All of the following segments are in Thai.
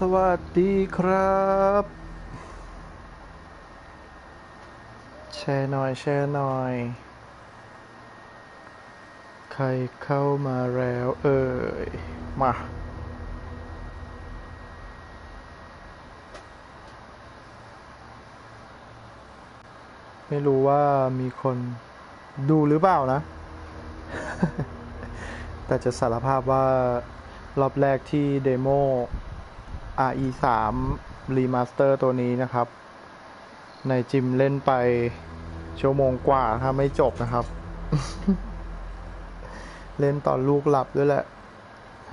สวัสดีครับ แชร์หน่อย แชร์หน่อย ใครเข้ามาแล้วเอ่ย มาไม่รู้ว่ามีคนดูหรือเปล่านะ แต่จะสารภาพว่ารอบแรกที่เดโม RE 3 Remaster ตัวนี้นะครับ ในจิมเล่นไปชั่วโมงกว่าถ้าไม่จบนะครับ เล่นตอนลูกหลับด้วยแหละ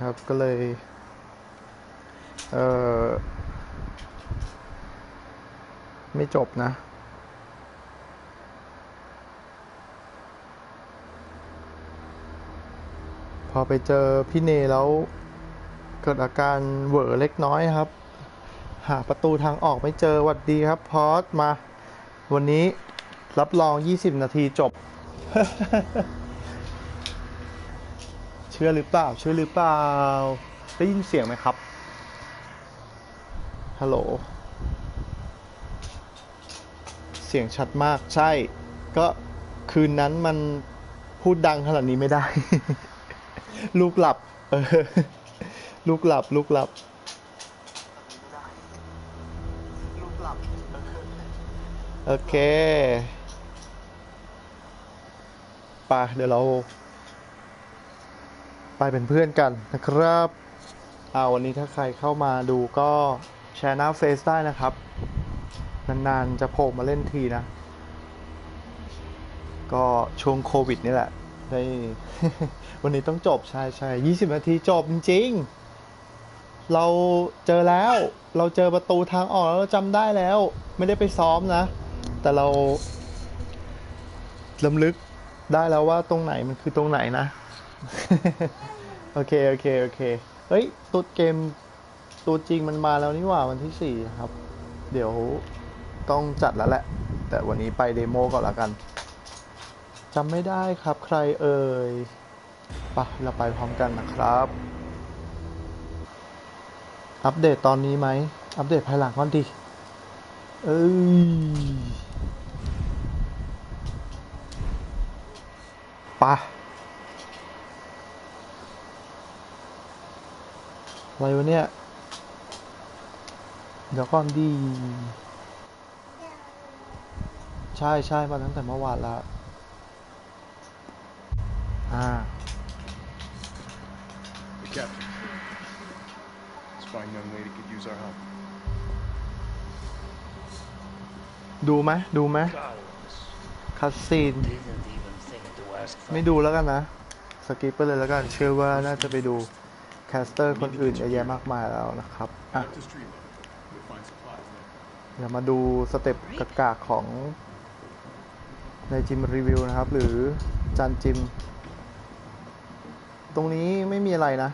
ครับก็เลย เออไม่จบนะ พอไปเจอพี่เนแล้ว เกิดอาการเหวอเล็กน้อยครับ หาประตูทางออกไม่เจอหวัดดีครับพอสมา วันนี้รับรอง 20 นาทีจบ เชื่อหรือเปล่า เชื่อหรือเปล่า ได้ยินเสียงไหมครับ ฮัลโหล เสียงชัดมากใช่ ก็คืนนั้นมันพูดดังขนาดนี้ไม่ได้ ลูกหลับ เออ ลูกหลับลูกหลับ ลูกหลับ โอเคไปเดี๋ยวเรา ไปเป็นเพื่อนกันนะครับอ่าวันนี้ถ้าใครเข้ามาดูก็แชร์หน้าเฟซได้นะครับ นานๆจะโผล่มาเล่นทีนะ ก็ช่วงโควิดนี่แหละได้วันนี้ต้องจบใช่ใช่ยี่สิบนาทีจบจริงๆ เราเจอแล้ว เราเจอประตูทางออกแล้วเราจำได้แล้ว ไม่ได้ไปซ้อมนะ แต่เราลำลึกได้แล้วว่าตรงไหนมันคือตรงไหนนะ โอเค โอเค โอเค เฮ้ยตัวเกมตัวจริงมันมาแล้วนี่หว่าวันที่สี่ครับ เดี๋ยวต้องจัดแล้วแหละ แต่วันนี้ไปเดโมก่อนละกันจำไม่ได้ครับใครเอ่ยปะเราไปพร้อมกันนะครับ อัปเดตตอนนี้ไหม อัปเดตภายหลังก่อนดิ เอ้ยปะอะไรวะเนี่ย เดี๋ยวก่อนดีใช่ใช่มาตั้งแต่เมื่อวานแล้วอ่า ดูไหมดูไหมคัสซีน ไม่ดูแล้วกันนะ สกิปไปเลยแล้วกัน เชื่อว่าน่าจะไปดูแคสเตอร์คนอื่นเยอะแยะมากมายแล้วนะครับอะเดี๋ยวมาดูสเต็ปกากๆของในจิมรีวิวนะครับ หรือจานจิม ตรงนี้ไม่มีอะไรนะ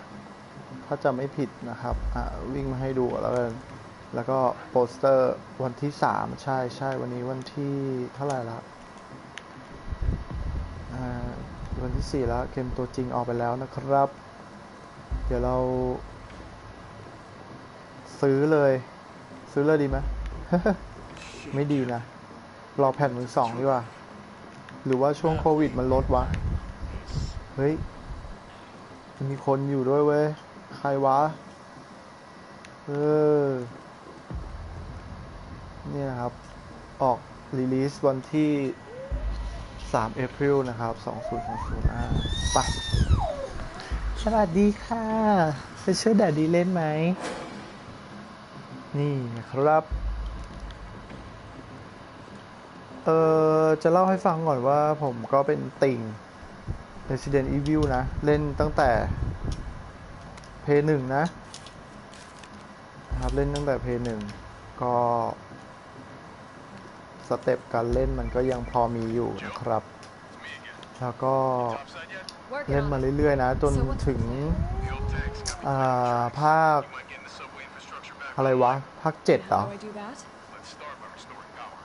ถ้าจำไม่ผิดนะครับ อะ วิ่งมาให้ดูแล้วกัน แล้วก็โปสเตอร์วันที่สามใช่ใช่วันนี้วันที่เท่าไหร่ละวันที่สี่แล้วเกมตัวจริงออกไปแล้วนะครับ เดี๋ยวเรา ซื้อเลย ซื้อเลยดีไหมไม่ดีนะ รอแผ่นมือสองดีกว่า หรือว่าช่วงโควิดมันลดวะ เฮ้ย มีคนอยู่ด้วยเว้ย ใครวะ เออ เนี่ยนะครับ ออกรีลิสวันที่3เอพริลนะครับ 2020อ่าไปสวัสดีค่ะ จะช่วยแดดดีเล่นไหม นี่นะครับ เออจะเล่าให้ฟังก่อนว่าผมก็เป็นติ่ง Resident Evil นะ เล่นตั้งแต่ เพย์หนึ่งนะนะครับ เล่นตั้งแต่เพย์หนึ่งก็ สเต็ปการเล่นมันก็ยังพอมีอยู่นะครับ แล้วก็ Working เล่น on มา it. เรื่อยๆนะ จน So what's ถึง The old tanks got อ่าภาค might get the subway infrastructure back. อะไรวะ ภาคเจ็ดเหรอ How do I do that? Let's start by restoring power.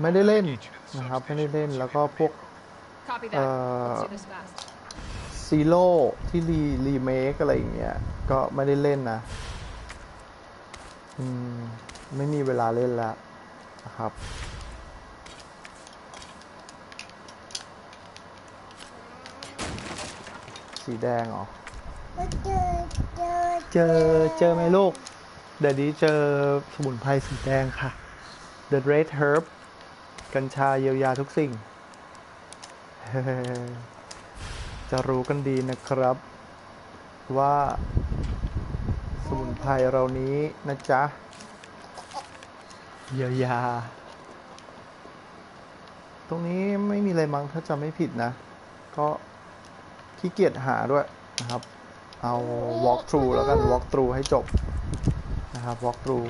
ไม่ได้เล่นนะครับ ไม่ได้เล่นแล้วก็พวก Copy that. Uh, Let's do this fast. ซีโร่ที่รีรีเมคอะไรอย่างเงี้ย ก็ไม่ได้เล่นนะ อืม ไม่มีเวลาเล่นแล้วนะครับ สีแดงเหรอ เจอเจอเจอเจอไหมลูก เดี๋ยวนี้เจอสมุนไพรสีแดงค่ะ The Red Herb กัญชาเยียวยาทุกสิ่ง จะรู้กันดีนะครับ ว่าสมุนไพรเรานี้นะจ๊ะ เยียวยา ตรงนี้ไม่มีอะไรมั้งถ้าจำไม่ผิดนะ ก็ ขี้เกียจหาด้วยนะครับ เอา walk through แล้วกัน walk through ให้จบนะครับ walk through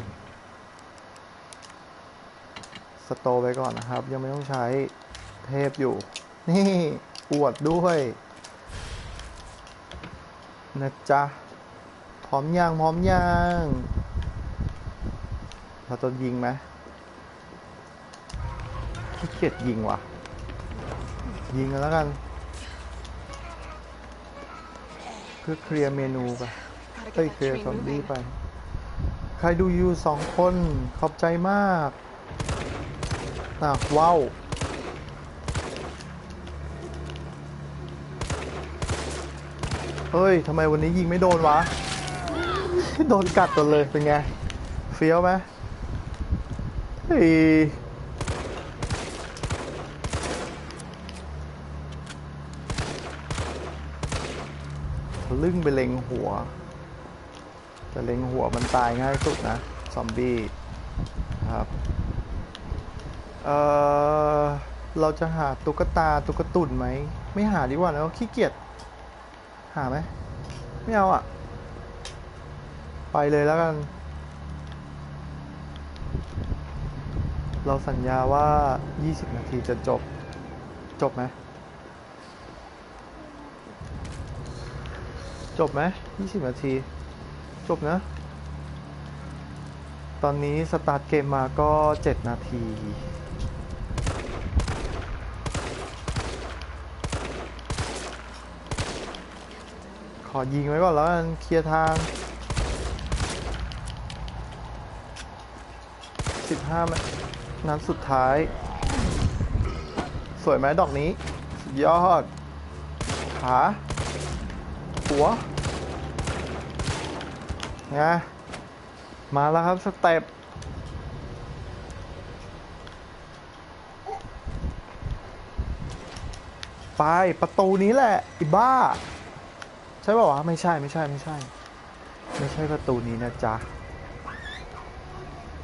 สโตไว้ก่อนนะครับ ยังไม่ต้องใช้เทพอยู่ นี่ อวดด้วยนะจ๊ะ พร้อมย่างพร้อมย่างเราจะยิงไหมขี้เกียจยิงว่ะ ยิงกันแล้วกัน เพื่อเคลียร์เมนูไป Gotta เอ้ย get เคลีย that ร์ train ซอมบี้ moving. ไป ใครดูอยู่สองคนขอบใจมากอะว้าวเฮ้ยทำไมวันนี้ยิงไม่โดนวะ โดนกัดตัวเลยเป็นไง เฟี้ยวไหมเฮ้ย ลึ่งไปเล็งหัว แต่เล็งหัวมันตายง่ายสุดนะ ซอมบี้ครับ เออเราจะหาตุ๊กตาตุ๊กตุ่นไหม ไม่หาดีกว่านะขี้เกียจ หาไหม ไม่เอาอะ ไปเลยแล้วกัน เราสัญญาว่า 20 นาทีจะจบ จบไหม จบไหม20นาที จบนะ ตอนนี้สตาร์ทเกมมาก็7นาที ขอยิงไว้ก่อนแล้วกันเคลียร์ทาง15นัดสุดท้าย สวยไหมดอกนี้ สุดยอดขาหัว ไงมาแล้วครับสเต็ปไปประตูนี้แหละอ้บ้า ใช่ป่าวะไม่ใช่ไม่ใช่ไม่ใช่ ไม่ใช่ประตูนี้นะจ๊ะ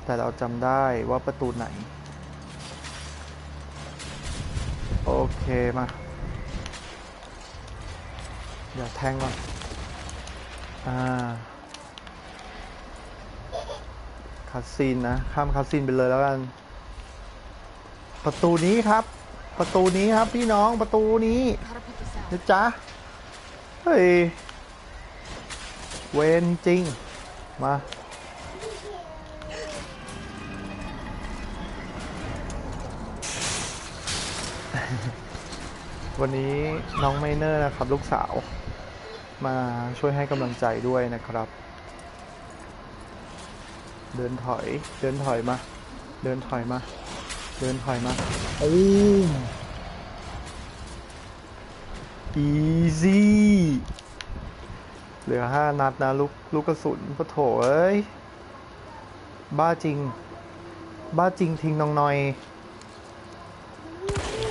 แต่เราจำได้ว่าประตูไหน โอเคมาเดี๋ยวแทงก่อนอ่า คัดซีนนะ ข้ามคัดซีนไปเลยแล้วกัน ประตูนี้ครับ ประตูนี้ครับพี่น้องประตูนี้นะจ๊ะ เฮ้ย เวนจริง มาวันนี้น้องไมเนอร์นะครับ ลูกสาว มาช่วยให้กำลังใจด้วยนะครับ เดินถอย เดินถอยมา เดินถอยมา เดินถอยมาโอ้ easy เหลือห้านัดนะลูกลูกกระสุนปะโถเอ้ย บ้าจริง บ้าจริงทิ้งน้องนอย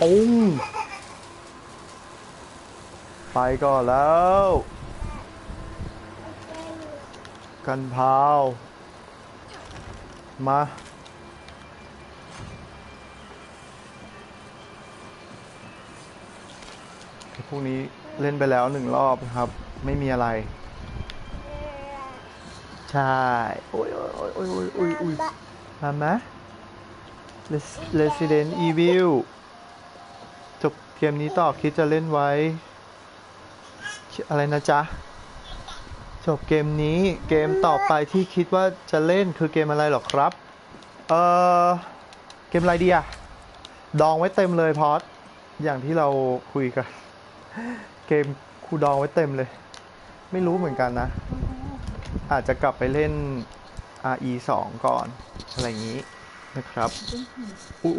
ปุ้งไปก่อนแล้ว กันพาว มา พวกนี้เล่นไปแล้วหนึ่งรอบนะครับ ไม่มีอะไร ใช่ โอ้ยโอ้ยโอ้ยโอ้ยโอ้ยโอ้ยโอ้ยมาไหม Res- Resident Evil จบเกมนี้ต่อคิดจะเล่นไว้ อะไรนะจ๊ะ จบเกมนี้เกมต่อไปที่คิดว่าจะเล่นคือเกมอะไรหรอครับ เออเกมอะไรดีอะดองไว้เต็มเลยพอดอย่างที่เราคุยกัน เกมคูดองไว้เต็มเลย ไม่รู้เหมือนกันนะ อาจจะกลับไปเล่น RE 2ก่อน อะไรอย่างนี้นะครับอุ้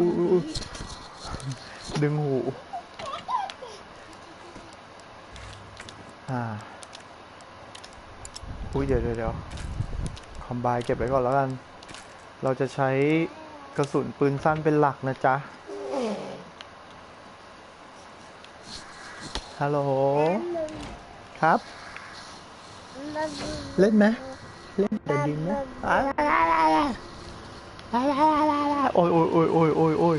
ดึงหูอ่า อุ้ยเดี๋ยวเดี๋ยวเดี๋ยวคอมไบเก็บไว้ก่อนแล้วกัน เราจะใช้กระสุนปืนสั้นเป็นหลักนะจ๊ะ ฮัลโหล ครับ เล่นไหมเล่นแต่ยิงไหมอ่าโอ้ยโอ้ยโอ้ยโอ้ยโอ้ยโอ้ย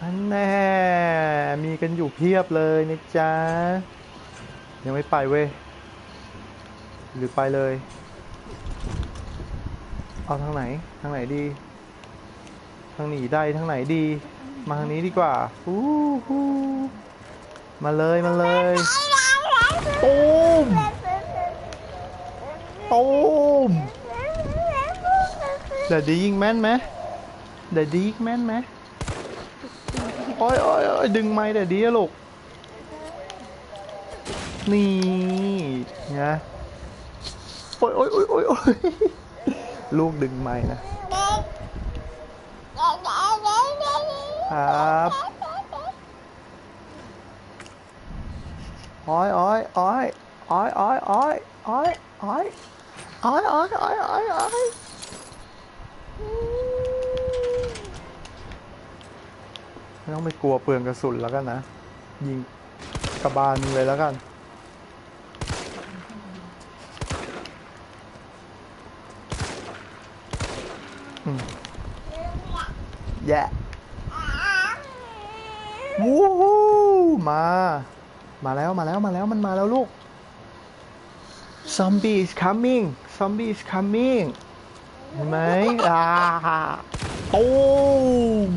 อันแน่ มีกันอยู่เพียบเลยนะจ๊ะ ยังไม่ไปเว้ย หรือไปเลย เอาทางไหน ทางไหนดี ทางหนีได้ทางไหนดี มาทางนี้ดีกว่าอู้หูมาเลยมาเลยตูมตูมเดี๋ยวดียิงแม่นไหมเดี๋ยวดียิงแม่นไหมโอ้ยโอ้ยโอ้ยดึงไม้เดี๋ยวดีลูกนี่ไง ยโอ้ยโอ้ยโอ้ยโอ้ยลูกดึงไม้นะ ครับอ้อยอ้อยอ้อยอ้อยอ้อยอ้อยอ้อยอ้อยอ้อยอ้อยอ้อยอ้อยอ้อยไม่ต้องไปกลัวเปลืองกระสุนแล้วกันนะ ยิงกระบาลเลยแล้วกัน แย่วู้ฮู้มา มาแล้วมาแล้วมาแล้วมันมาแล้วลูก Zombie is coming Zombie is coming เห็นไหมอ่าตูม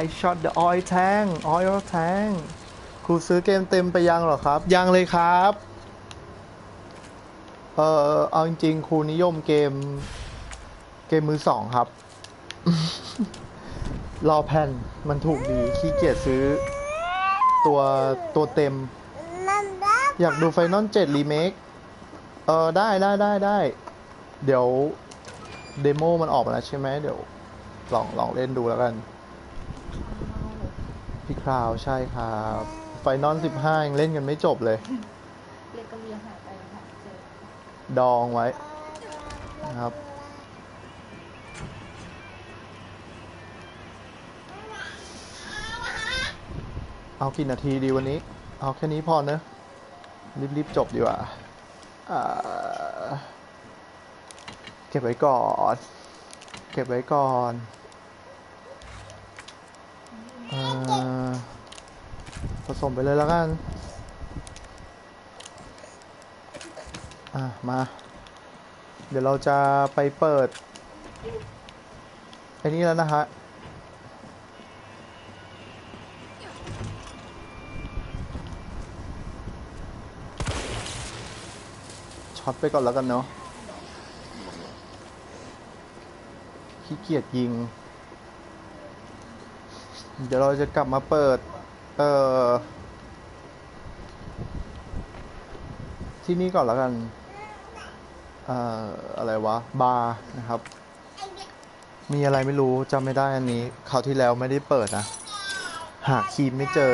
I shot the oil tank oil tank ครูซื้อเกมเต็มไปยังหรอครับ ยังเลยครับ เออเอาจริงๆครูนิยมเกม เกมมือสองครับ รอแผ่นมันถูกดีขี้เกียจซื้อ ตัวตัวเต็ม อยากดูไฟนอลเจ็ดรีเมคเออได้ได้ได้ได้ เดี๋ยว เดโมมันออกมาแล้วใช่ไหมเดี๋ยว ลองลองเล่นดูแล้วกัน พี่คราวใช่ครับไฟนอลสิบห้ายังเล่นกันไม่จบเลย เล็กก็เลียหายไปหาเจอดองไว้นะครับ เอากี่นาทีดีวันนี้ เอาแค่นี้พอเนอะรีบๆจบดีกว่าเก็บไว้ก่อน เก็บไว้ก่อนอผสมไปเลยแล้วกัน อะ มา เดี๋ยวเราจะไปเปิดไอ้นี่แล้วนะฮะ ช็อตไปก่อนแล้วกันเนาะขี้เกียจยิง เดี๋ยวเราจะกลับมาเปิด เอ่อ ที่นี่ก่อนแล้วกัน เอ่อ อะไรวะ บาร์นะครับ มีอะไรไม่รู้จำไม่ได้อันนี้คราวที่แล้วไม่ได้เปิดนะ หาคีมไม่เจอ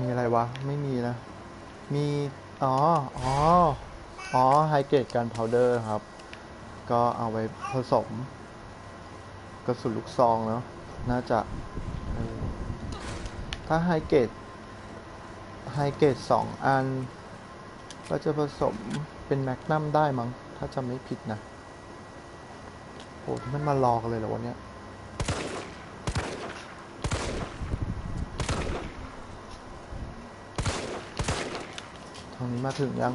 มีอะไร วะ ไม่มีนะ มี อ๋อ อ๋อ อ๋อ ไฮเกรดกันพาวเดอร์ครับ ก็เอาไว้ผสมกระสุนลูกซองเนาะ น่าจะ ถ้าไฮเกรดไฮเกรดสองอัน ก็จะผสมเป็นแมกนัมได้มั้ง ถ้าจำไม่ผิดนะโหที่มันมารอกเลยเหรอวันเนี้ย งนี้มาถึงยัง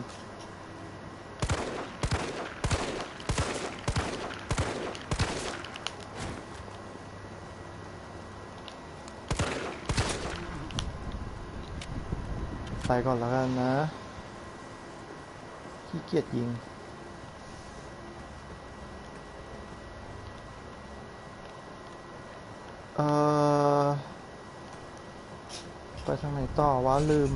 ไปก่อนแล้วกันนะขี้เกียจยิงเอ่อไปทางไหนต่อวะลืม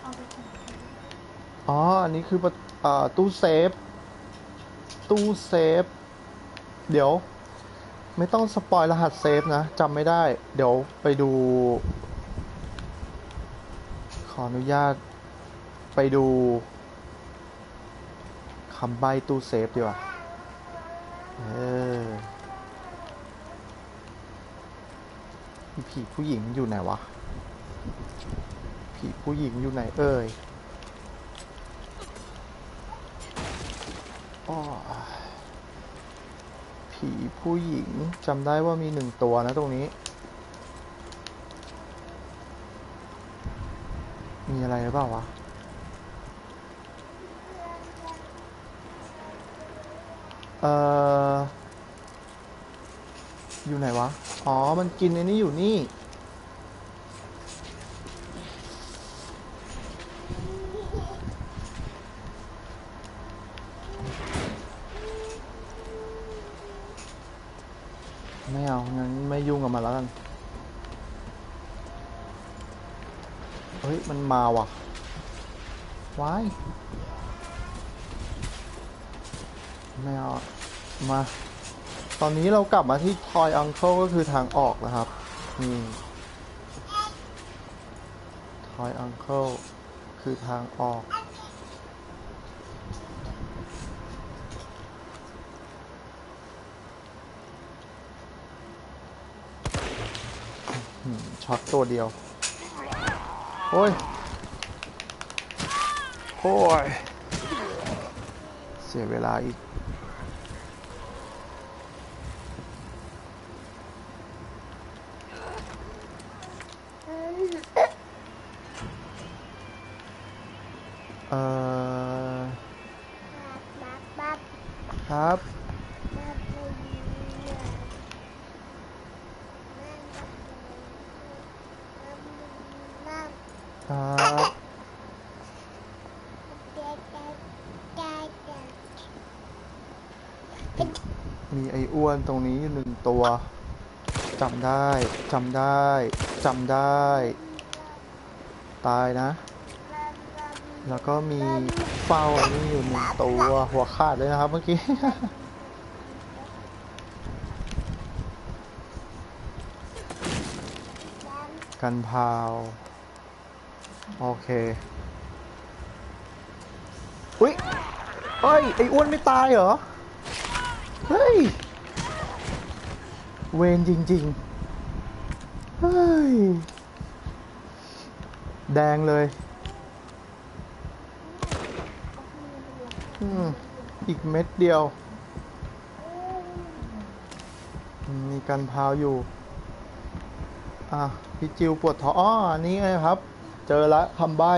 เอาไปถึง อันนี้คือประอ่าตู้เซฟ ตู้เซฟ เดี๋ยว ไม่ต้องสปอยรหัสเซฟนะจำไม่ได้ เดี๋ยวไปดู ขออนุญาตไปดูคำใบ้ตู้เซฟดีกว่าเออผีผู้หญิงอยู่ไหนวะ ผีผู้หญิงอยู่ไหนเอ่ย อ้อ ผีผู้หญิงจำได้ว่ามีหนึ่งตัวนะตรงนี้ มีอะไรหรือเปล่าวะเอ่ออยู่ไหนวะ อ๋อ มันกินไอ้นี่อยู่นี่ ไม่เอา งั้นไม่ยุ่งกับมันแล้วกัน เฮ้ย มันมาว่ะว้ายไม่เอา มา ตอนนี้เรากลับมาที่ Toy Uncle ก็คือทางออกนะครับนี่ Toy Uncle คือทางออก ช็อตตัวเดียว โอ้ย โอ้ย เสียเวลาอีก เอ่อ บับ ครับ บับบับ ครับ เจ๊เจ๊เจ๊เจ๊ มีไอ้อ้วน ตรงนี้หนึ่งตัวจำได้จำได้จำได้ ตายนะ แล้วก็มีเฝ้าอันนี้อยู่หนึ่งตัวหัวขาดเลยนะครับเมื่อกี้กันพาว โอเค อุ้ยเอ้ย ไอ้อ้วนไม่ตายเหรอ เฮ้ย เวนจริงๆเฮ้ยแดงเลยอืมอีกเม็ดเดียว มีกันพาวอยู่ อะ พี่จิวปวดท้องอ้อนนี้ไงครับ เจอละคำใบ้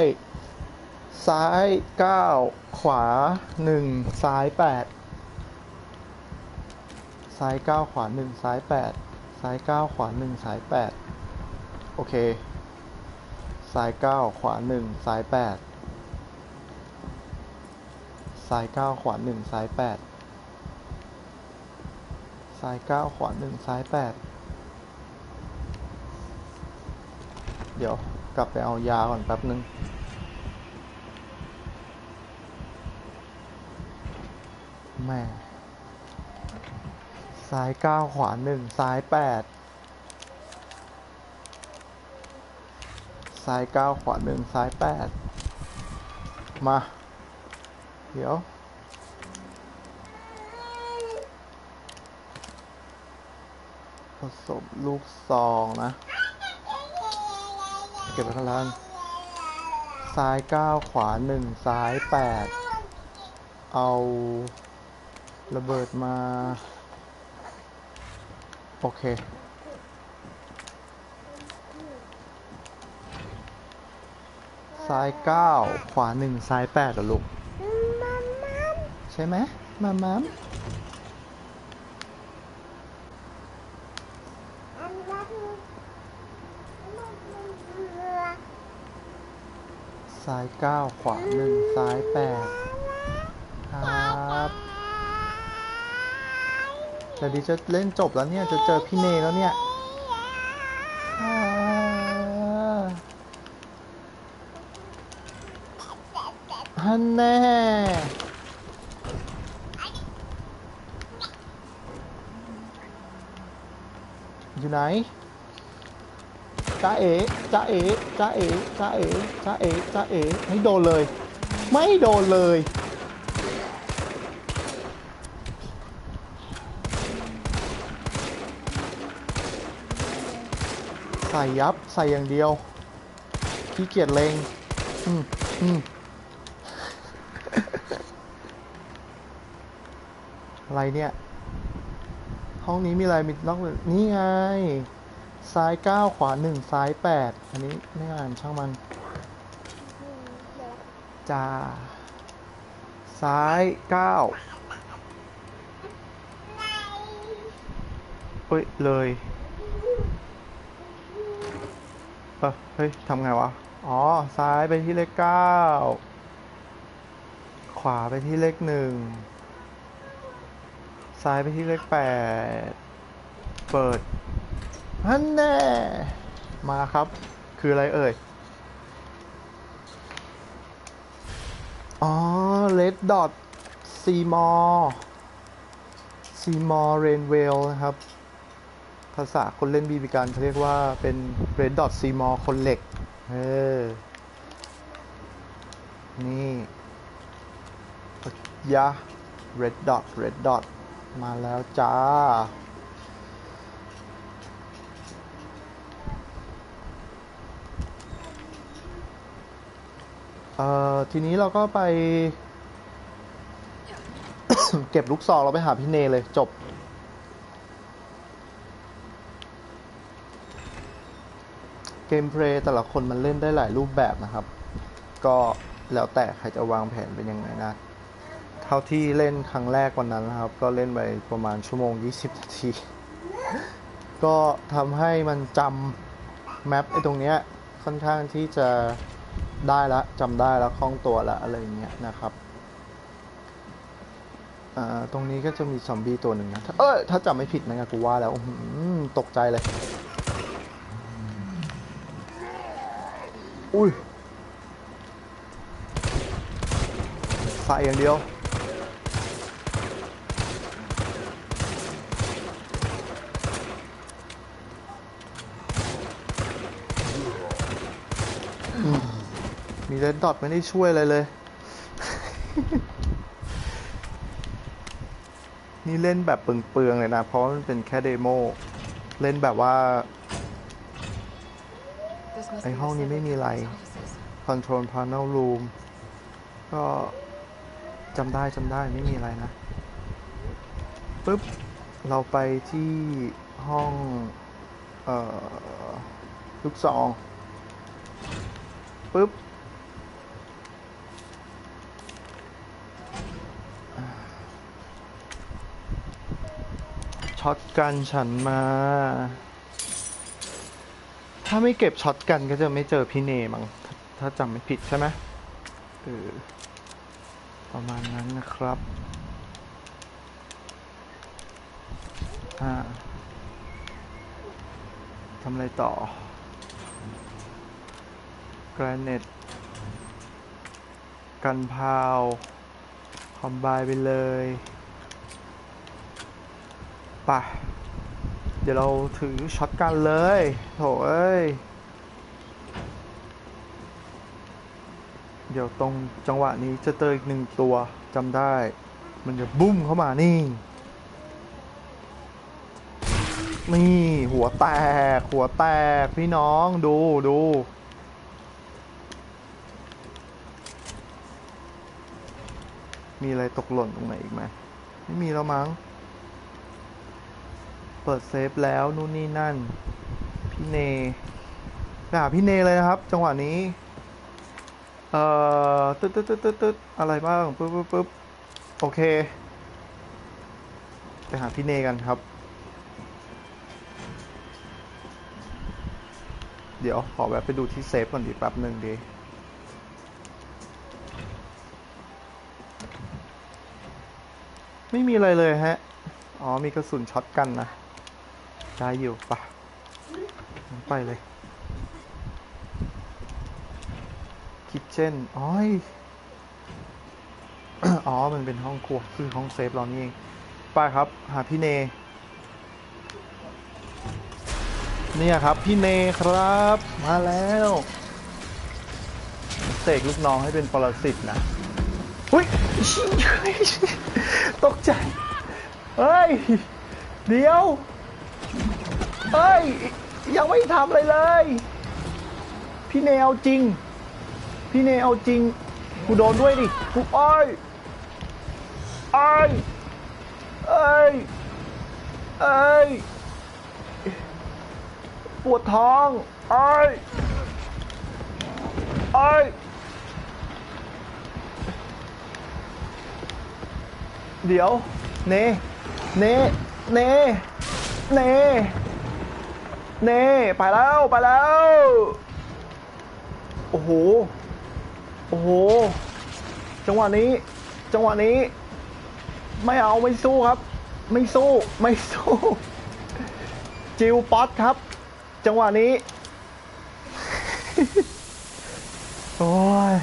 ซ้าย 9 ขวา 1 ซ้าย 8 ซ้าย 9 ขวา 1 ซ้าย 8 ซ้าย 9 ขวา 1 ซ้าย 8 โอเค ซ้าย 9 ขวา 1 ซ้าย 8 ซ้าย 9 ขวา 1 ซ้าย 8 ซ้าย 9 ขวา 1 ซ้าย 8 เดี๋ยวกลับไปเอายาก่อนแป๊บนึงแม่ ซ้าย9ขวา1ซ้าย8ซ้าย9ขวา1ซ้าย8มา เดี๋ยวผสมลูกซองนะ เก็บไว้ข้างล่างซ้าย9ขวา1ซ้าย8เอาระเบิดมา โอเค ซ้ายเก้าขวาหนึ่งซ้ายแปดเหรอลูกใช่ไหมมามัมัมซ้ายเก้าขวาหนึ่งซ้ายแปด แต่ดีจะเล่นจบแล้วเนี่ย จะเจอพี่เมย์แล้วเนี่ยฮันแน่อยู่ไหนจ้าเอ๋จ้าเอ๋จ้าเอ๋จ้าเอ๋จ้าเอ๋จ้าเอ๋ไม่โดนเลย ไม่โดนเลย ส่ยับใส่อย่างเดียวขี้เกียจเลงอืมอืมอะไรเนี่ย ห้องนี้มีอะไรมีนอกนี่ไง ซ้ายเก้าขวาหนึ่งซ้ายแปดอันนี้ไม่อ่านช่างมันจ้าซ้ายเก้าเอ้ย เลย เออเฮ้ยทำไงวะ อ๋อ ซ้ายไปที่เลขเก้า ขวาไปที่เลขหนึ่ง ซ้ายไปที่เลขแปด เปิดฮันแน่ มาครับ คืออะไรเอ่ย อ๋อ Red Dot Seymour Seymour Rainwell นะครับ ภาษาคนเล่นบีบีการเขาเรียกว่าเป็น Red Dot Seymour คนเหล็ก เออ นี่ยะ Red Dot Red Dot มาแล้วจ้า เอ่อ ทีนี้เราก็ไป เก็บลูกซองเราไปหาพี่เนเลยจบ เกมเพลย์แต่ละคนมันเล่นได้หลายรูปแบบนะครับ ก็แล้วแต่ใครจะวางแผนเป็นยังไงนะ เท่าที่เล่นครั้งแรกวันนั้นนะครับ ก็เล่นไปประมาณชั่วโมง 20 นาที ก็ทำให้มันจำแมปไอ้ตรงเนี้ยค่อนข้างที่จะได้ละจำได้แล้วคล่องตัวละอะไรเงี้ยนะครับตรงนี้ก็จะมีซอมบี้ตัวหนึ่งนะ เออถ้าจำไม่ผิดนะกูว่าแล้วตกใจเลย อุ้ยใส่อย่างเดียว มีเลนดอทไม่ได้ช่วยอะไรเลย นี่เล่นแบบเปลืองๆเลยนะ เพราะมันเป็นแค่เดโม เล่นแบบว่า ไอห้องนี้ไม่มีอะไร Control Panel Room ก็จำได้จำได้ไม่มีอะไรนะปุ๊บ เราไปที่ห้องเอ่อลูกซองปุ๊บช็อตกันฉันมา ถ้าไม่เก็บช็อตกันก็จะไม่เจอพี่เนมั้งถ้าถ้าจำไม่ผิดใช่ไหมเออประมาณนั้นนะครับอ่าทำอะไรต่อกรเนตกันพาวคอมไบไปเลย ไป่ะ ดี๋ยวเราถือช็อตกันเลยโถเอ้ย เดี๋ยวตรงจังหวะนี้จะเจออีกหนึ่งตัวจำได้ มันจะบุ้มเข้ามานี่ นี่หัวแตก หัวแตกพี่น้องดูดูมีอะไรตกหล่นตรงไหนอีกไหมไม่มีแล้วมั้ง เปิดเซฟแล้วนู่นนี่นั่น พี่เนไปหาพี่เนเลยนะครับ จังหวะนี้ เอ่อตึ๊ดตึ๊ดตึ๊ดตึ๊ดตึ๊ดอะไรบ้างปึ๊บปึ๊บปึ๊บโอเค ไปหาพี่เนกันครับ เดี๋ยวขอแวะไปดูที่เซฟก่อนดีแป๊บหนึ่งดีไม่มีอะไรเลยฮะ อ๋อ มีกระสุนช็อตกันนะ ได้อยู่ปะไปเลยคิดเช่นอ้อยอ๋อ มันเป็นห้องครัว คือห้องเซฟเรานี่เอง ไปครับ หาพี่เน เนี่ยครับ พี่เนครับ มาแล้วเสกลูกน้องให้เป็นปรสิตนะอุ้ย ตกใจ เฮ้ย เดี๋ยว เฮ้ย ยังไม่ทำอะไรเลย พี่เนเอาจริง พี่เนเอาจริง กูโดนด้วยดิ กูอ้อยอ้อยเอ้ย เอ้ย ปวดท้องอ้อยอ้อยเดี๋ยว เน เน เน เน เน่ไปแล้วไปแล้ว โอ้โห โอ้โห จังหวะนี้ จังหวะนี้ ไม่เอาไม่สู้ครับ ไม่สู้ไม่สู้ จิวป๊อตครับ จังหวะนี้ โอ้ย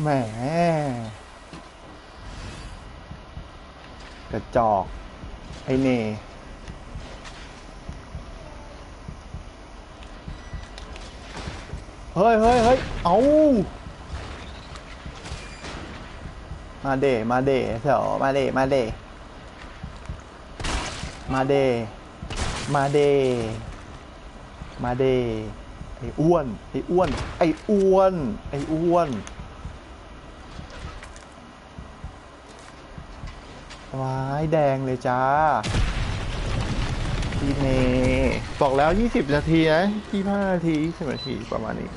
แหมกระจอก ไอเน่ เฮ้ยเฮ้ยเฮ้ยเอามาเดมาเดเถอะมาเดมาเดมาเดมาเดมาเดไอ้อ้วนไอ้อ้วนไอ้อ้วนไอ้อ้วนวายแดงเลยจ้า พี่เมย์บอกแล้ว 20 นาทีนะ25นาที20นาทีประมาณนี้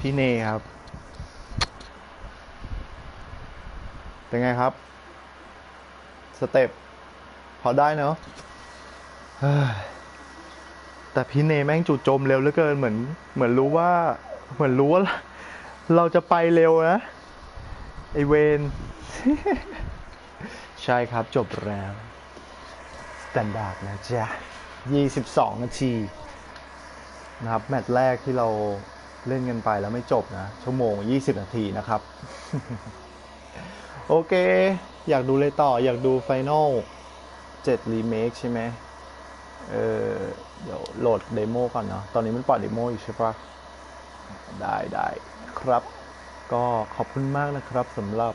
พี่เนครับ เป็นไงครับ สเต็ปพอได้เนาะแต่พี่เนแม่งจู่โจมเร็วเหลือเกินเหมือน เหมือนรู้ว่า เหมือนรู้ว่า เราจะไปเร็วนะ ไอเวนใช่ครับจบแล้ว แตนดาร์ดนะจ๊ะ 22 นาทีนะครับ แมตช์แรกที่เราเล่นกันไปแล้วไม่จบนะ ชั่วโมง 20 นาทีนะครับ โอเค อยากดูเลยต่อ อยากดูไฟนอล7รีเมคใช่ไหมเออเดี๋ยวโหลดเดโมก่อนเนาะ ตอนนี้มันปล่อยเดโมอยู่ใช่ปะได้ได้ครับ ก็ขอบคุณมากนะครับสำหรับ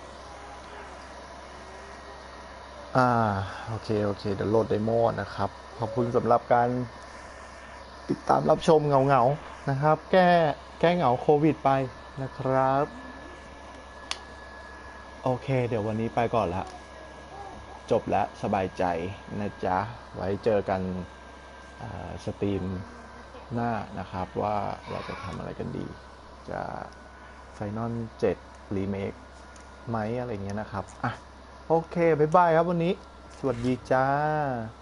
อ่าโอเค โอเค เดี๋ยวโหลดเดโมนะครับ ขอบคุณสำหรับการติดตามรับชมเงาเงานะครับ แก้แก้เหงาโควิดไปนะครับ โอเค เดี๋ยววันนี้ไปก่อนละ จบแล้วสบายใจนะจ๊ะ ไว้เจอกันสตรีมหน้านะครับว่าเราจะทำอะไรกันดี จะไฟนอล7รีเมคไหมอะไรเงี้ยนะครับ อะ โอเค บ๊ายบายครับวันนี้ สวัสดีจ้า